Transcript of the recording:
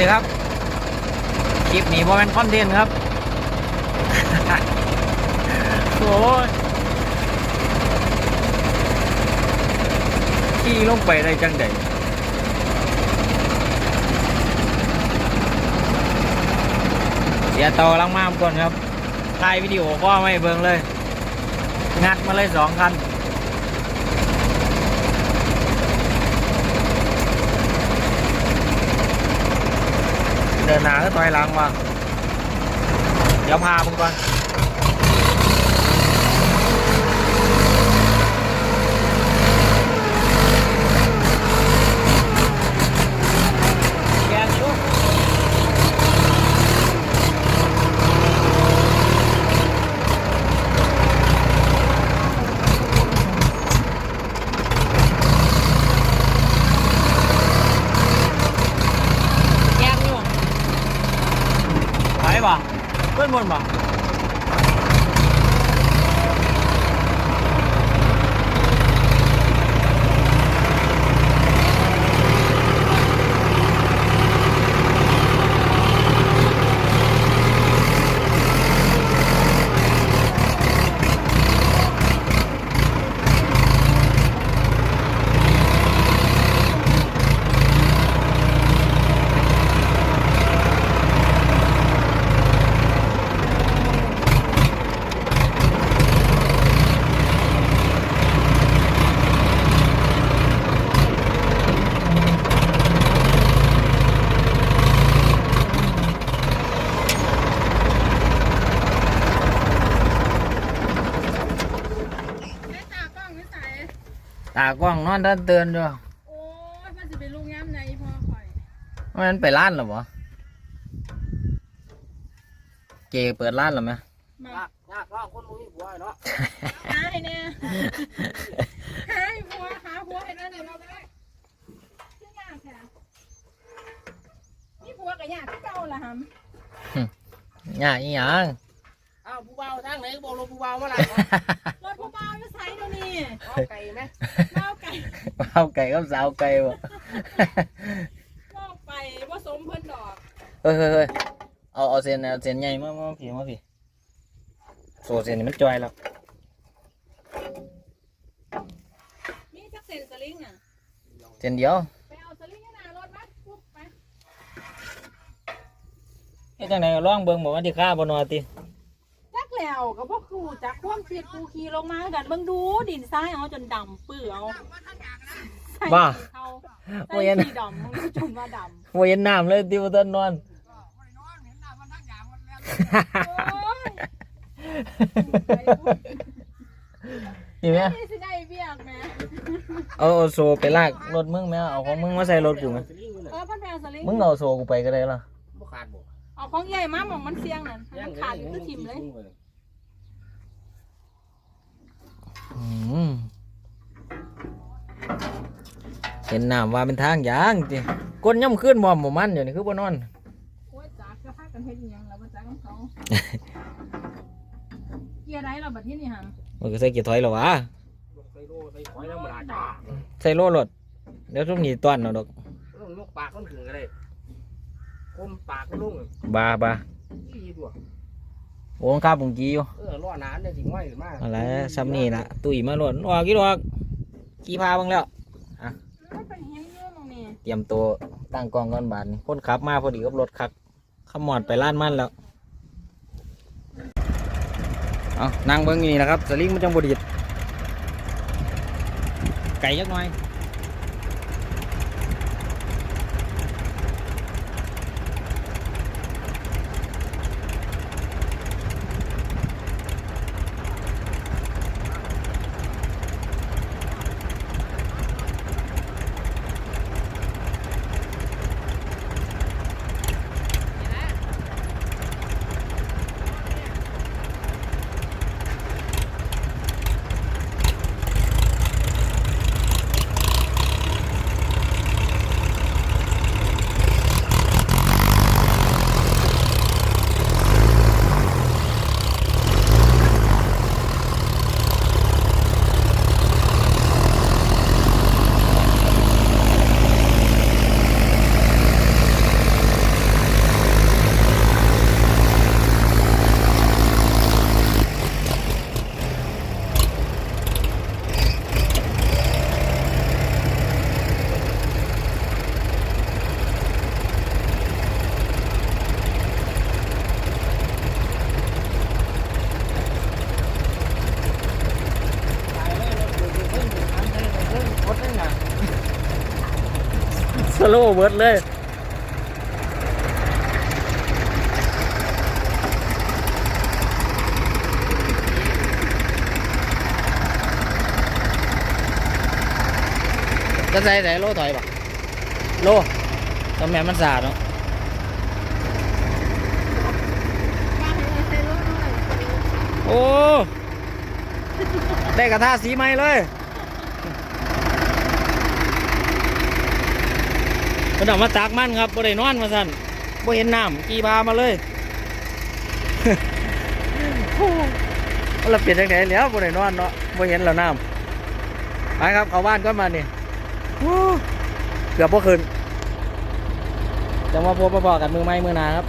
ดีครับ คลิปนี้ว่าเป็นคอนเทนต์ครับ โอ้ยขี่ลงไปได้จังไดเสียต่อลังมามก่อนครับถ่ายวิดีโอก็ไม่เบิ่งเลย งัดมาเลยสองคัน เดินหนาก็ต่อยหลังมาเดี๋ยวพาผมก่อนแกนอยู่แกนอยู่ ไหวป่ะ เพื่อนบนป่ะตากล้องนอนเดินเตือนด้วยโอ้ยมันจะเป็นลูกย้ำไหนพ่อข่อยมันไปร้านหรอวะเจเปิดร้านหรอไหมมายากยากเนาะคนบ่มีผัวเนาะหาให้เนี่ยหาให้ผัวหาผัวให้นั่นเนี่ยเราได้ชื่อยากแค่นี่ผัวกับยากที่เก่าละฮัมง่ายอีหยังอ้าวผู้เบาทางไหนบอกลงผู้เบามาล่ะร นี้เอาไก่ไหมเล่าไก่เอาไก่กับสาวไก่บ่เล่าไปว่าสมเพิ่นดอกเฮ้ยเฮ้ยเฮ้ยเอาเอาเส้นเอาเส้นใหญ่มามาพี่มาพี่โซ่เส้นนี่มันจอยแล้วนี่จักเซนสลิงอะเส้นเดียวไปเอาสลิงให้หนารถมาปุ๊บไปไอ้จังไหนก็ร้องเบิ่งบอกว่าที่ข้าบนวติ จักแล้วก็บ่ครูจักความเสียดกูขี่ลงมากันเบิ่งดูดินทรายเอาจนดำปื้อเอาใส่บ้าเทาโอ้ใส่ยสีดำมึงจนว่าดำบ่เห็นน้ำเลยติวต้นนอน โอ้ยเห็นไหมนี่สิได้เบียกแหม่เอาเอาโซ่ไปลากรถมึงไหมเอาของมึงมาใส่รถกูไหมสลิงอยู่เลยเออเพันแปลสลิงมึงเอาโซ่กูไปก็ได้ล่ะบ่ขาดบ่เอาของใหญ่มาหมองมันเสียงนั่นให้มันขาดอยู่คือทิ่มเลย เห็นน้ำว่าเป็นทางยางจิก้นย่ำขึ้นบ่หมู่มันอยู่นี่คือบ่นอนโอ้ยจักก็พากันเฮ็ดอีหยังแล้วบ่จักของเขาเกียร์ไรเราบัดนี้นี่หั่นมันก็ใส่เกียร์ถอยแล้ววะใส่โลใส่หอยธรรมดาจ้าใส่โล่รถเดี๋ยวทุกนี้ต้อนเอาดอกต้องยกปากมันขึ้นก็ได้คมปากมันลงบาบาอีตัวโอ้ข้าบุงกีอยู่เออล้อหนานเนี่ยสิง่อยขึ้นมาอะไรซ้ำนี่ละตุยมาหล่นออกกี่ดอกกี่พาบ้างแล้ว มันเป็นเฮียเยอะมองนี่ เตรียมตัวตั้งกองก่อนบาทนี่คนขับมาพอดีกับรถคักขมอดไปล้านมันแล้วเอานั่งเบิ้งอยู่นี่นะครับสลิงมันจังบดีดไก่ยักหน่อย โลว์เบิร์ดเลยจะใส่ใส่โลถอยปะโลตำแหน่งมันสาดเนาะโอ้ ได้กระทะสีใหม่เลย มันออกมาตากมันครับบ่ได้นอนมาสั่นบ่เห็นน้ำกีบามาเลยเราเปลี่ยนจังไดแล้วบ่ได้นอนเนาะบ่เห็นแล้วน้ำไปครับเข้าบ้านก็มานี่เกือบพวกคืนจะมาพบมาบอกกันมือไม้มือนาครับ